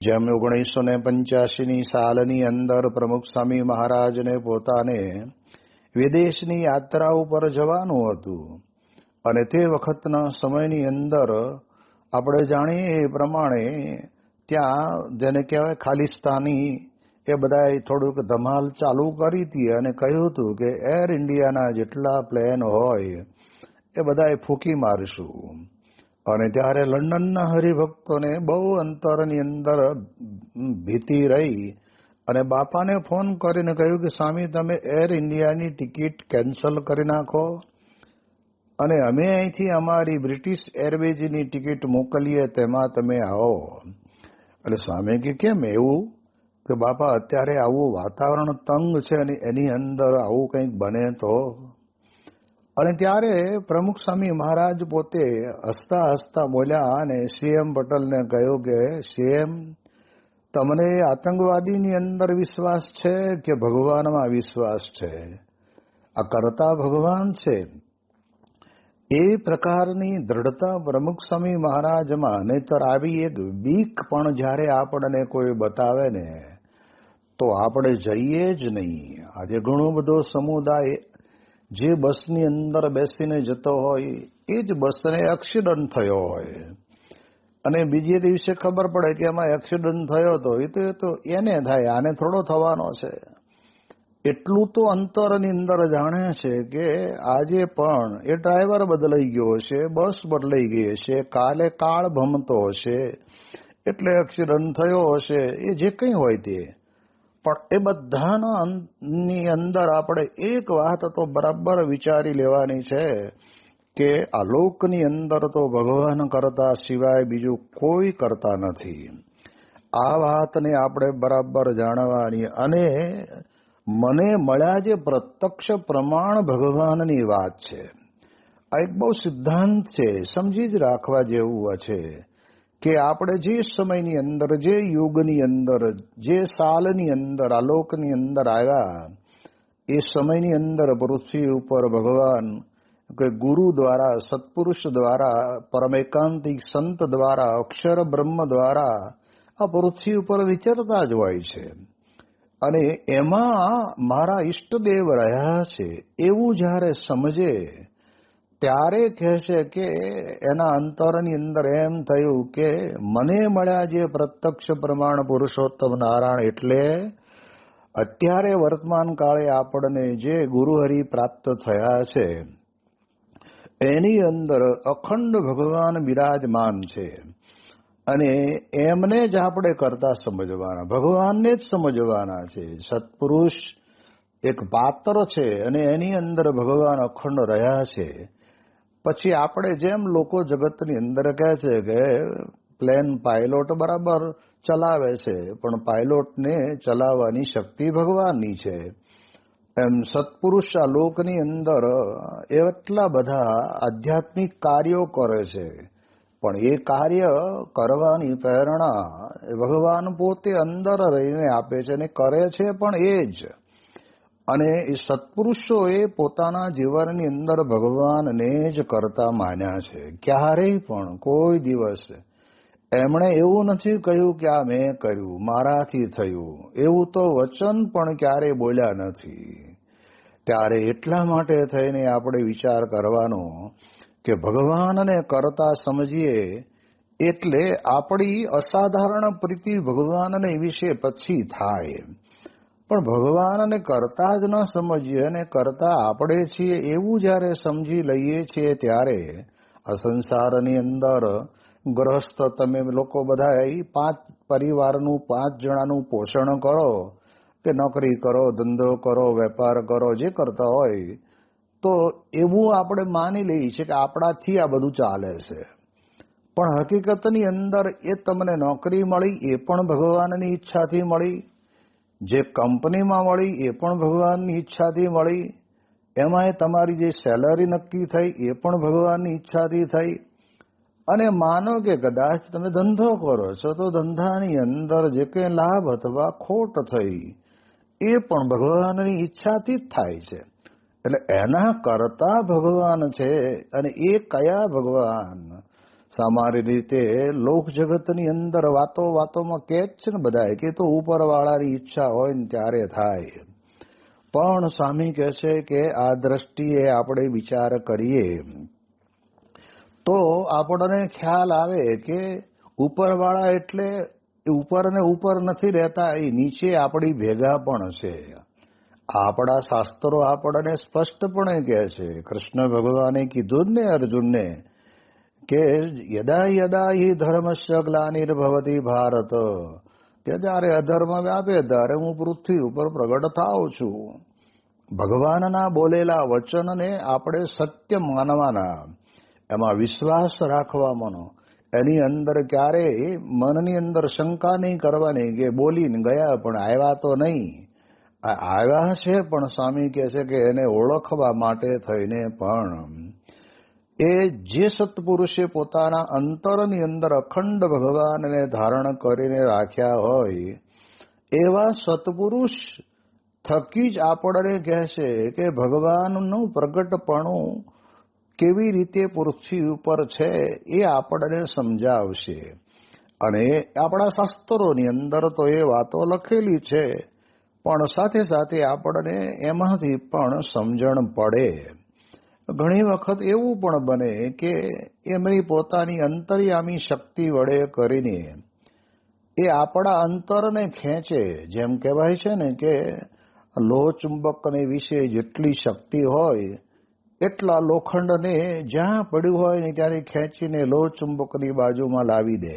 જેમ ઓગણીસો ને પંચ્યાસીની સાલની અંદર પ્રમુખ સ્વામી મહારાજને પોતાને વિદેશની યાત્રા ઉપર જવાનું હતું. અને તે વખતના સમયની અંદર આપણે જાણીએ એ પ્રમાણે ત્યાં જેને કહેવાય ખાલિસ્તાની એ બધાએ થોડુંક ધમાલ ચાલુ કરી હતી અને કહ્યું હતું કે એર ઇન્ડિયાના જેટલા પ્લેન હોય એ બધાએ ફૂંકી મારશું. અને ત્યારે લંડનના હરિભક્તોને બહુ અંતરની અંદર ભીતિ રહી અને બાપાને ફોન કરીને કહ્યું કે, સ્વામી, તમે એર ઇન્ડિયાની ટિકિટ કેન્સલ કરી નાખો અને અમે અહીંથી અમારી બ્રિટિશ એરવેઝની ટિકિટ મોકલીએ, તેમાં તમે આવો. એટલે સ્વામી કે, કેમ એવું? કે બાપા, અત્યારે આવું વાતાવરણ તંગ છે અને એની અંદર આવું કંઈક બને તો અને ત્યારે પ્રમુખ સ્વામી મહારાજ પોતે હસતા હસતા બોલ્યા અને સીએમ પટેલને કહ્યું કે, સીએમ, તમને આતંકવાદીની અંદર વિશ્વાસ છે કે ભગવાનમાં વિશ્વાસ છે? આ કરતા ભગવાન છે. એ પ્રકારની દ્રઢતા પ્રમુખ સ્વામી મહારાજમાં, નહીતર આવી એક બીક પણ જ્યારે આપણને કોઈ બતાવે ને, તો આપણે જઈએ જ નહીં. આજે ઘણો બધો સમુદાય જે બસની અંદર બેસીને જતો હોય, એ જ બસને એક્સિડન્ટ થયો હોય. અને બીજે દિવસે ખબર પડે કે એમાં એક્સિડન્ટ થયો હતો એ તો એને થાય, આને થોડો થવાનો છે. એટલું તો અંતરની અંદર જાણે છે કે આજે પણ એ ડ્રાઈવર બદલાઈ ગયો છે, બસ બદલાઈ ગઈ છે, કાલે કાળ ભમતો હશે એટલે એક્સિડન્ટ થયો હશે, એ જે કંઈ હોય તે. પણ એ બધાના અંદર આપણે એક વાત તો બરાબર વિચારી લેવાની છે કે આ લોકની અંદર તો ભગવાન કરતા સિવાય બીજું કોઈ કરતા નથી. આ વાતને આપણે બરાબર જાણવાની અને મને મળ્યા જે પ્રત્યક્ષ પ્રમાણ ભગવાનની વાત છે. આ એક બહુ સિદ્ધાંત છે, સમજી જ રાખવા જેવું છે. કે આપણે જે સમયની અંદર, જે યુગની અંદર, જે સાલની અંદર, આલોકની અંદર આવ્યા, એ સમયની અંદર પૃથ્વી ઉપર ભગવાન કે ગુરુ દ્વારા, સત્પુરુષ દ્વારા પરમેકાંતિક સંત દ્વારા, અક્ષર બ્રહ્મ દ્વારા આ પૃથ્વી ઉપર વિચરતા જ હોય છે. અને એમાં મારા ઈષ્ટદેવ રહ્યા છે, એવું જ્યારે સમજે ત્યારે કહેશે કે એના અંતરની અંદર એમ થયું કે મને મળ્યા જે પ્રત્યક્ષ પ્રમાણ પુરુષોત્તમ નારાયણ એટલે અત્યારે વર્તમાન કાળે આપણને જે ગુરુહરિ પ્રાપ્ત થયા છે, એની અંદર અખંડ ભગવાન બિરાજમાન છે. અને એમને જ આપણે કરતા સમજવાના, ભગવાનને જ સમજવાના છે. સત્પુરુષ એક પાત્ર છે અને એની અંદર ભગવાન અખંડ રહ્યા છે. પછી આપણે જેમ લોકો જગતની અંદર કહે છે કે પ્લેન પાયલોટ બરાબર ચલાવે છે, પણ પાયલોટને ચલાવવાની શક્તિ ભગવાનની છે. એમ સત્પુરુષ આ લોકની અંદર એટલા બધા આધ્યાત્મિક કાર્યો કરે છે. પણ એ કાર્ય કરવાની પ્રેરણા ભગવાન પોતે અંદર રહીને આપે છે અને કરે છે પણ એ જ. અને એ સત્પુરુષોએ પોતાના જીવનની અંદર ભગવાનને જ કરતા માન્યા છે. ક્યારેય પણ, કોઈ દિવસ. એમણે એવું નથી કહ્યું કે આ મેં કર્યું, મારાથી થયું. એવું તો વચન પણ ક્યારેય બોલ્યા નથી. ત્યારે એટલા માટે થઈને આપણે વિચાર કરવાનો કે ભગવાનને કરતા સમજીએ એટલે આપણી અસાધારણ પ્રીતિ ભગવાનને વિશે પછી થાય. પણ ભગવાનને કરતા જ ન સમજીએ અને કરતા આપણે છીએ એવું જ્યારે સમજી લઈએ છીએ ત્યારે આ સંસારની અંદર ગ્રહસ્થ તમે લોકો બધા પાંચ પરિવારનું પાંચ જણાનું પોષણ કરો કે નોકરી કરો, ધંધો કરો, વેપાર કરો, જે કરતા હોય, તો એવું આપણે માની લઈએ છીએ કે આપણાથી આ બધું ચાલે છે. પણ હકીકતની અંદર એ તમને નોકરી મળી, એ પણ ભગવાનની ઈચ્છાથી મળી જે કંપનીમાં મળી, એ પણ ભગવાનની ઈચ્છાથી મળી. એમાંય તમારી જે સેલરી નક્કી થઈ, એ પણ ભગવાનની ઈચ્છાથી થઈ. અને માનો કે કદાચ તમે ધંધો કરો છો, તો ધંધાની અંદર જે કંઈ લાભ અથવા ખોટ થઈ, એ પણ ભગવાનની ઈચ્છાથી જ થાય છે. એટલે એના કરતા ભગવાન છે, અને એ કયા ભગવાન? સામાન્ય રીતે લોક જગતની અંદર વાતો વાતોમાં કે છે ને બધા કે તો ઉપરવાળાની ઈચ્છા હોય ને ત્યારે થાય. પણ સ્વામી કહે છે કે આ દ્રષ્ટિએ આપણે વિચાર કરીએ. તો આપણને ખ્યાલ આવે કે ઉપરવાળા એટલે ઉપર ને ઉપર નથી રહેતા, એ નીચે આપણી ભેગા પણ છે. આપણા શાસ્ત્રો આપણને સ્પષ્ટપણે કહે છે. કૃષ્ણ ભગવાને કીધું ને અર્જુનને કે યદા યદા હિ ધર્મસ્ય ગ્લાનિર્ભવતી ભારત કે જ્યારે અધર્મ વ્યાપે ત્યારે હું પૃથ્વી ઉપર પ્રગટ થાઉં છું ભગવાનના બોલેલા વચનને આપણે સત્ય માનવાના એમાં વિશ્વાસ રાખવાનો એની અંદર ક્યારેય મનની અંદર શંકા નહીં કરવાની કે બોલીને ગયા પણ આવ્યા તો નહીં આવ્યા છે પણ સ્વામી કહે છે કે એને ઓળખવા માટે થઈને પણ એ જે સત્પુરુષે પોતાના અંતરની અંદર અખંડ ભગવાનને ધારણ કરીને રાખ્યા હોય, એવા સત્પુરુષ થકી જ આપણને કહેશે કે ભગવાનનું પ્રગટપણું કેવી રીતે પૃથ્વી ઉપર છે એ આપણને સમજાવશે. અને આપણા શાસ્ત્રોની અંદર તો એ વાતો લખેલી છે, પણ સાથે સાથે આપણને એમાંથી પણ સમજણ પડે. ઘણી વખત એવું પણ બને કે એમની પોતાની અંતર્યામી શક્તિ વડે કરીને એ આપણા અંતરને ખેંચે. જેમ કહેવાય છે ને કે લોહ ચુંબકને વિશે જેટલી શક્તિ હોય, એટલા લોખંડને જ્યાં પડ્યું હોય ને ત્યારે ખેંચીને લોહ ચુંબકની બાજુમાં લાવી દે.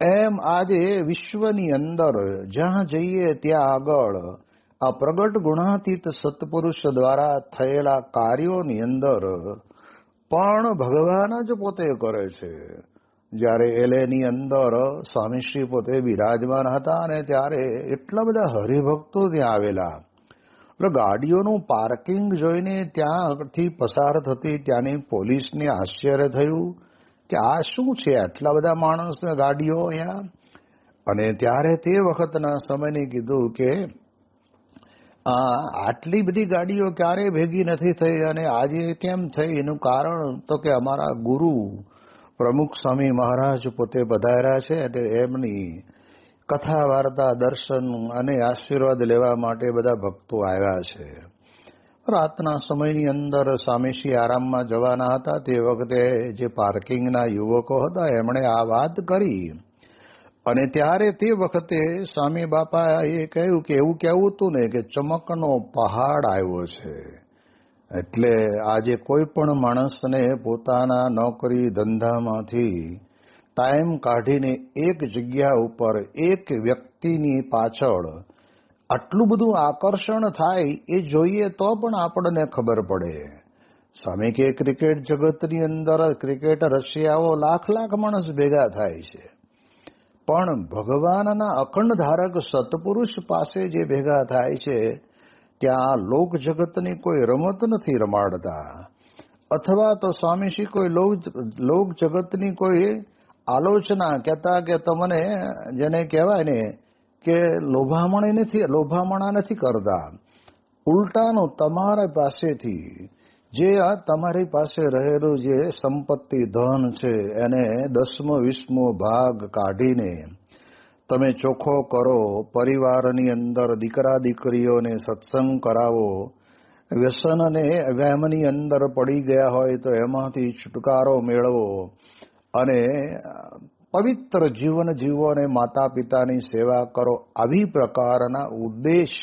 એમ આજે વિશ્વની અંદર, જ્યાં જઈએ ત્યાં આગળ આ પ્રગટ ગુણાતીત સત્પુરુષ દ્વારા થયેલા કાર્યોની અંદર પણ ભગવાન જ પોતે કરે છે. જ્યારે એલેની અંદર સ્વામીશ્રી પોતે બિરાજમાન હતા અને ત્યારે એટલા બધા હરિભક્તો ત્યાં આવેલા. એટલે ગાડીઓનું પાર્કિંગ જોઈને ત્યાંથી પસાર થતી ત્યાંની પોલીસને આશ્ચર્ય થયું કે આ શું છે આટલા બધા માણસ ગાડીઓ અહીંયા? અને ત્યારે તે વખતના સમયને કીધું કે આટલી બધી ગાડીઓ ક્યારેય ભેગી નથી થઈ અને આજે કેમ થઈ? એનું કારણ તો કે અમારા ગુરુ પ્રમુખ સ્વામી મહારાજ પોતે પધાર્યા છે એટલે એમની કથા વાર્તા દર્શન અને આશીર્વાદ લેવા માટે બધા ભક્તો આવ્યા છે. રાતના સમયની અંદર સ્વામીશ્રી આરામમાં જવાના હતા. તે વખતે જે પાર્કિંગના યુવકો હતા, એમણે આ વાત કરી. અને ત્યારે તે વખતે સ્વામી બાપા એ કહ્યું કે એવું કેવું હતું ને કે ચમકનો પહાડ આવ્યો છે. એટલે આજે કોઈ પણ માણસને પોતાના નોકરી ધંધામાંથી ટાઈમ કાઢીને એક જગ્યા ઉપર એક વ્યક્તિની પાછળ આટલું બધું આકર્ષણ થાય એ જોઈએ તો પણ આપણને ખબર પડે. સ્વામી કે ક્રિકેટ જગતની અંદર ક્રિકેટ રશિયાઓ લાખ લાખ માણસ ભેગા થાય છે. પણ ભગવાનના અખંડ ધારક સત્પુરુષ પાસે જે ભેગા થાય છે, ત્યાં લોક જગતની કોઈ રમત નથી રમાડતા. અથવા તો સ્વામીશ્રી કોઈ લોક જગતની કોઈ આલોચના કહેતા કે તમને જેને કહેવાય ને કે લોભામણી નથી, લોભામણા નથી કરતા. ઉલટાનું તમારા પાસેથી જે આ તમારી પાસે રહેલું જે સંપત્તિ ધન છે, એને દસમો, વીસમો ભાગ કાઢીને તમે ચોખ્ખો કરો, પરિવારની અંદર દીકરા દીકરીઓને સત્સંગ કરાવો, વ્યસન અને વહેમની અંદર પડી ગયા હોય તો એમાંથી છુટકારો મેળવો અને પવિત્ર જીવન જીવો અને માતા પિતાની સેવા કરો. આવી પ્રકારના ઉદ્દેશ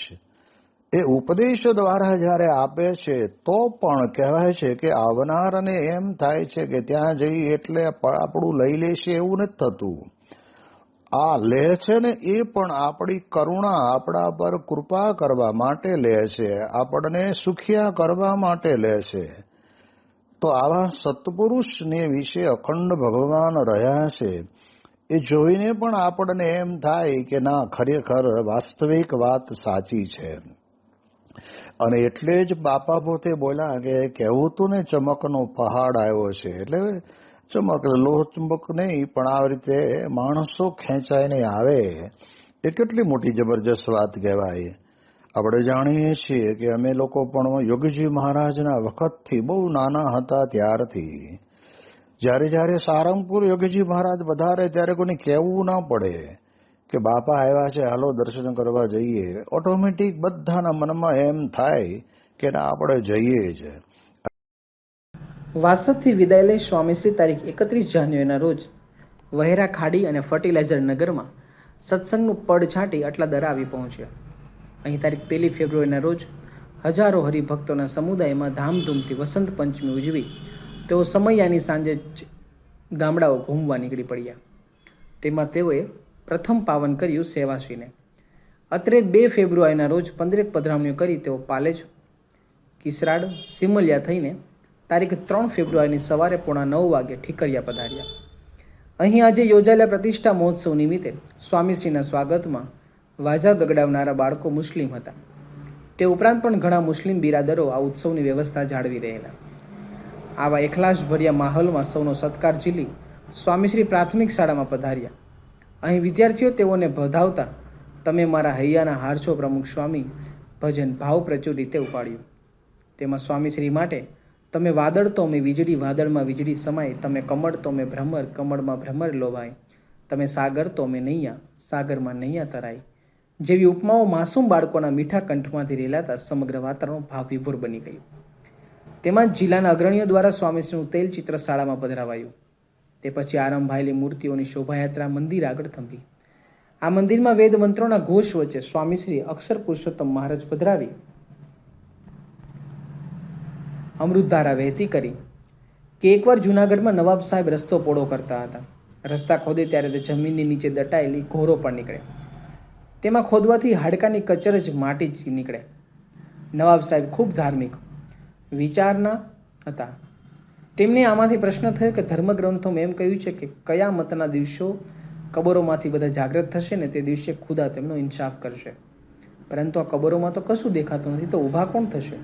એ ઉપદેશ દ્વારા જ્યારે આપે છે, તો પણ કહેવાય છે કે આવનારને એમ થાય છે કે ત્યાં જઈ એટલે આપણું લઈ લેશે એવું નથી થતું. આ લે છે ને એ પણ આપણી કરુણા આપણા પર કૃપા કરવા માટે લે છે, આપણને સુખિયા કરવા માટે લે છે. તો આવા સત્પુરુષને વિશે અખંડ ભગવાન રહ્યા છે. એ જોઈને પણ આપણને એમ થાય કે ના, ખરેખર વાસ્તવિક વાત સાચી છે. અને એટલે જ બાપા પોતે બોલ્યા કે કહેવું તું ને ચમકનો પહાડ આવ્યો છે. એટલે ચમક, લોહ ચુંબક નહીં, પણ આ રીતે માણસો ખેંચાઈને આવે. એ કેટલી મોટી જબરજસ્ત વાત કહેવાય. આપણે જાણીએ છીએ કે અમે લોકો પણ યોગીજી મહારાજના વખતથી બહુ નાના હતા ત્યારથી. જ્યારે જ્યારે સારંગપુર યોગીજી મહારાજ વધારે, ત્યારે કોઈને કહેવું ના પડે. કે બાપા આવ્યા છે, હાલો દર્શન કરવા જઈએ. ઓટોમેટિક બધાના મનમાં એમ થાય કે આપણે જઈએ છે. વાસદથી વિદાય લઈ સ્વામીશ્રી તારીખ એકત્રીસ જાન્યુઆરીના રોજ વહેરા ખાડી અને ફર્ટિલાઇઝર નગરમાં સત્સંગનું પડ છાંટી અટલાદરા આવી પહોંચ્યા. અહીં તારીખ પહેલી ફેબ્રુઆરીના રોજ હજારો હરિભક્તોના સમુદાયમાં ધામધૂમથી વસંત પંચમી ઉજવી તેઓ સમયાની સાંજે જ ગામડાઓ ઘૂમવા નીકળી પડ્યા. તેમાં તેઓએ પ્રથમ પાવન કર્યું સેવાશ્રીને. અત્રે બે ફેબ્રુઆરીના રોજ પંદરેક પધરામણીઓ કરી તેઓ પાલેજ કિસરાડ, સિમલિયા થઈને તારીખ ત્રણ ફેબ્રુઆરીની સવારે પોણા નવ વાગે ઠીકરિયા પધાર્યા. અહીં આજે યોજાયેલા પ્રતિષ્ઠા મહોત્સવ નિમિત્તે સ્વામીશ્રીના સ્વાગતમાં વાજા ગગડાવનારા બાળકો મુસ્લિમ હતા. તે ઉપરાંત પણ ઘણા મુસ્લિમ બિરાદરો આ ઉત્સવની વ્યવસ્થા જાળવી રહેલા. આવા એકલાશભર્યા માહોલમાં સૌનો સત્કાર ઝીલી સ્વામીશ્રી પ્રાથમિક શાળામાં પધાર્યા. અહીં વિદ્યાર્થીઓ તેઓને વધાવતા તમે મારા હૈયાના હાર છો પ્રમુખ સ્વામી ભજન ભાવ પ્રચુર રીતે ઉપાડ્યું. તેમાં સ્વામીશ્રી માટે તમે વાદળ તો મેં વીજળી, વાદળમાં વીજળી સમાય, તમે કમળ તો મેં ભ્રમર, કમળમાં ભ્રમર લોભાય તમે સાગર તો મેં નૈયા, સાગરમાં નૈયા તરાય. જેવી ઉપમાઓ માસૂમ બાળકોના મીઠા કંઠમાંથી રેલાતા સમગ્ર વાતાવરણ ભાવ વિભોર બની ગયું. તેમાં જિલ્લાના અગ્રણીઓ દ્વારા સ્વામીશ્રીનું તેલ ચિત્ર શાળામાં પધરાવાયું. તે પછી આરંભાયેલી મૂર્તિઓની શોભાયાત્રા મંદિર આગળ થંભી. આ મંદિરમાં વેદ મંત્રોના ઘોષ વચ્ચે સ્વામીશ્રી અક્ષર પુરુષોત્તમ મહારાજ પધરાવી. અમૃતધારા વહેતી કરી. કે એકવાર જુનાગઢમાં નવાબ સાહેબ રસ્તો પોળો કરતા હતા. રસ્તા ખોદે ત્યારે તે જમીનની નીચે દટાયેલી ઘોરો પણ નીકળે. તેમાં ખોદવાથી હાડકાની કચર જ માટી જ નીકળે. નવાબ સાહેબ ખૂબ ધાર્મિક વિચારના હતા. તેમને આમાંથી પ્રશ્ન થયો કે ધર્મગ્રંથોમાં એમ કહ્યું છે કે કયા મતના દિવસો કબરોમાંથી બધા જાગૃત થશે ને તે દિવસે ખુદા તેમનો ઇન્સાફ કરશે. પરંતુ આ કબરોમાં તો કશું દેખાતું નથી, તો ઊભા કોણ થશે?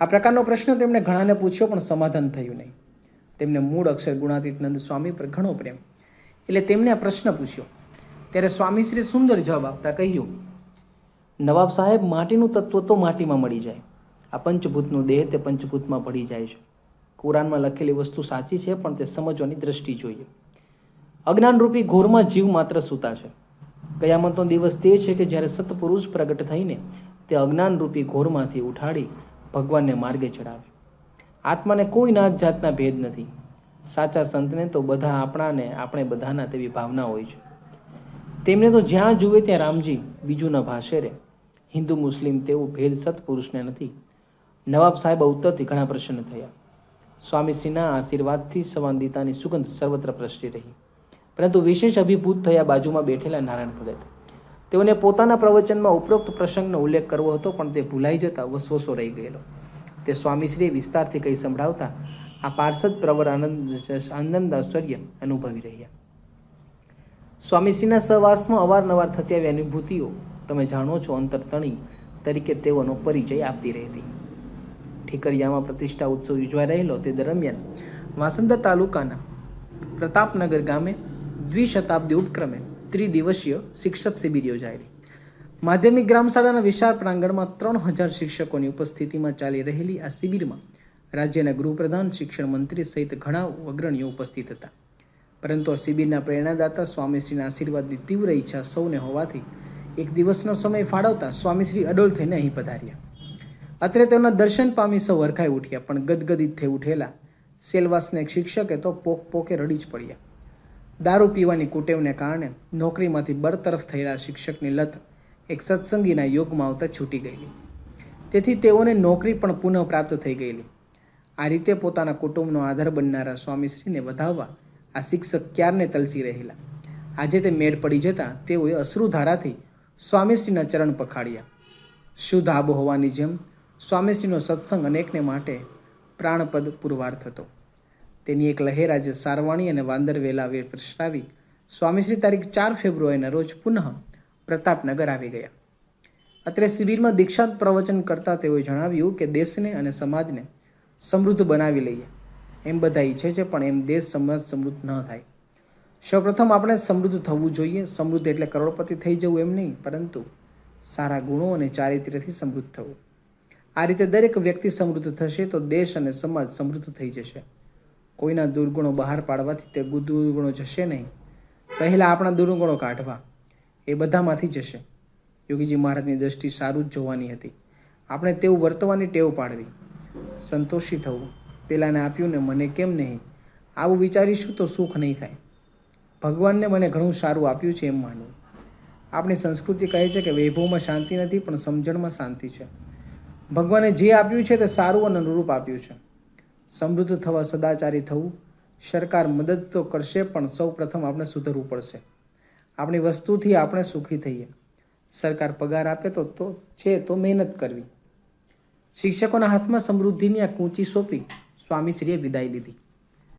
આ પ્રકારનો પ્રશ્ન તેમણે ઘણાને પૂછ્યો, પણ સમાધાન થયું નહીં. તેમને મૂળ અક્ષર ગુણાતીત નંદ સ્વામી પર ઘણો પ્રેમ. એટલે તેમણે આ પ્રશ્ન પૂછ્યો. ત્યારે સ્વામીશ્રી સુંદર જવાબ આપતા કહ્યું, નવાબ સાહેબ, માટીનું તત્વ તો માટીમાં મળી જાય. આ પંચભૂતનું દેહ તે પંચભૂતમાં ભળી જાય છે. કુરાનમાં લખેલી વસ્તુ સાચી છે, પણ તે સમજવાની દ્રષ્ટિ જોઈએ. અજ્ઞાનરૂપી ઘોરમાં જીવ માત્ર સૂતા છે. કયામતનો દિવસ તે છે કે જ્યારે સત્પુરુષ પ્રગટ થઈને તે અજ્ઞાનરૂપી ઘોરમાંથી ઉઠાડી ભગવાનને માર્ગે ચડાવે આત્માને કોઈ નાત જાતના ભેદ નથી. સાચા સંતને તો બધા આપણાને આપણે બધાના તેવી ભાવના હોય છે. તેમને તો જ્યાં જુએ ત્યાં રામજી બીજું ન ભાષે રે. હિન્દુ મુસ્લિમ તેવું ભેદ સત્પુરુષને નથી. નવાબ સાહેબ ઉત્તરથી ઘણા પ્રસન્ન થયા. સ્વામીશ્રીના આશીર્વાદથી સંવાદિતાની સુગંધ સર્વત્ર પ્રસરી રહી. પરંતુ વિશેષ અભિભૂત થયા બાજુમાં બેઠેલા નારાયણ ભગત. તેઓને પોતાના પ્રવચનમાં ઉપરોક્ત પ્રસંગનો ઉલ્લેખ કરવો હતો, પણ તે ભૂલાઈ જતા વસવસો રહી ગયેલો. તે સ્વામીશ્રીએ વિસ્તારથી કંઈ સંભળાવતા આ પાર્ષદ પ્રવર આનંદ આનંદ આશ્ચર્ય અનુભવી રહ્યા. સ્વામીશ્રીના સહવાસમાં અવારનવાર થતી આવી અનુભૂતિઓ, તમે જાણો છો, અંતરતણી તરીકે તેઓનો પરિચય આપતી રહેતી. ઠીકરિયામાં પ્રતિષ્ઠા ઉત્સવ યોજવાઈ રહેલો તે દરમિયાન વાસંદા તાલુકાના પ્રતાપનગર ગામે દ્વિશતાબ્દી ઉપક્રમે ત્રિદિવસીય શિક્ષક શિબિર યોજાયેલી માધ્યમિક ગ્રામ શાળાના વિશાળ પ્રાંગણમાં ત્રણ હજાર શિક્ષકોની ઉપસ્થિતિમાં ચાલી રહેલી આ શિબિરમાં રાજ્યના ગૃહપ્રધાન, શિક્ષણ મંત્રી સહિત ઘણા અગ્રણીઓ ઉપસ્થિત હતા. પરંતુ આ શિબિરના પ્રેરણાદાતા સ્વામીશ્રીના આશીર્વાદની તીવ્ર ઈચ્છા સૌને હોવાથી એક દિવસનો સમય ફાળવતા સ્વામીશ્રી અડોલ થઈને અહીં પધાર્યા. અત્રે તેમના દર્શન પામી સૌ હરખાઈ ઉઠ્યા, પણ ગદગદિત થઈ ઉઠેલા સેલવાસને એક શિક્ષકે તો પોક પોકે રડી જ પડ્યા. દારૂ પીવાની કુટેવને કારણે નોકરીમાંથી બરતરફ થયેલા શિક્ષકની લત એક સત્સંગીના યોગમાં આવતા છૂટી ગયેલી. તેથી તેઓને નોકરી પણ પુનઃ પ્રાપ્ત થઈ ગયેલી. આ રીતે પોતાના કુટુંબનો આધાર બનનારા સ્વામીશ્રીને વધાવવા આ શિક્ષક ક્યારને તલસી રહેલા? આજે તે મેળ પડી જતા તેઓએ અશ્રુધારાથી સ્વામીશ્રીના ચરણ પખાડ્યા. શુદ્ધ આબોહવાની જેમ સ્વામીશ્રીનો સત્સંગ અનેકને માટે પ્રાણપદ પુરવાર થતો. તેની એક લહેર આજે સારવાણી અને વાંદર વે પ્રશ્નાવી સ્વામીશ્રી તારીખ ચાર ફેબ્રુઆરીના રોજ પુનઃ પ્રતાપનગર આવી ગયા. અત્રે શિબિરમાં દીક્ષાંત પ્રવચન કરતા તેઓએ જણાવ્યું કે દેશને અને સમાજને સમૃદ્ધ બનાવી લઈએ. એમ બધા ઈચ્છે છે, પણ એમ દેશ સમાજ સમૃદ્ધ ન થાય. સૌપ્રથમ આપણે સમૃદ્ધ થવું જોઈએ. સમૃદ્ધ એટલે કરોડપતિ થઈ જવું એમ નહીં, પરંતુ સારા ગુણો અને ચારિત્ર્યથી સમૃદ્ધ થવું. આ રીતે દરેક વ્યક્તિ સમૃદ્ધ થશે તો દેશ અને સમાજ સમૃદ્ધ થઈ જશે. કોઈના દુર્ગુણો બહાર પાડવાથી તે દુર્ગુણો જશે નહીં. પહેલાં આપણા દુર્ગુણો કાઢવા. એ બધામાંથી જશે. યોગીજી મહારાજની દ્રષ્ટિ સારું જ જોવાની હતી. આપણે તેવું વર્તવાની ટેવ પાડવી. સંતોષી થવું. પેલાને આપ્યું ને મને કેમ નહીં? આવું વિચારીશું તો સુખ નહીં થાય. ભગવાનને મને ઘણું સારું આપ્યું છે એમ માનવું. આપણી સંસ્કૃતિ કહે છે કે વૈભવમાં શાંતિ નથી, પણ સમજણમાં શાંતિ છે. ભગવાને જે આપ્યું છે તે સારું અને અનુરૂપ આપ્યું છે. સમૃદ્ધ થવા સદાચારી થવું. સરકાર મદદ તો કરશે, પણ સૌ પ્રથમ આપણે સુધરવું પડશે. આપણી વસ્તુથી આપણે સુખી થઈએ. સરકાર પગાર આપે તો તો છે, તો મહેનત કરવી. શિક્ષકોના હાથમાં સમૃદ્ધિની આ કૂંચી સોંપી સ્વામીશ્રીએ વિદાય લીધી.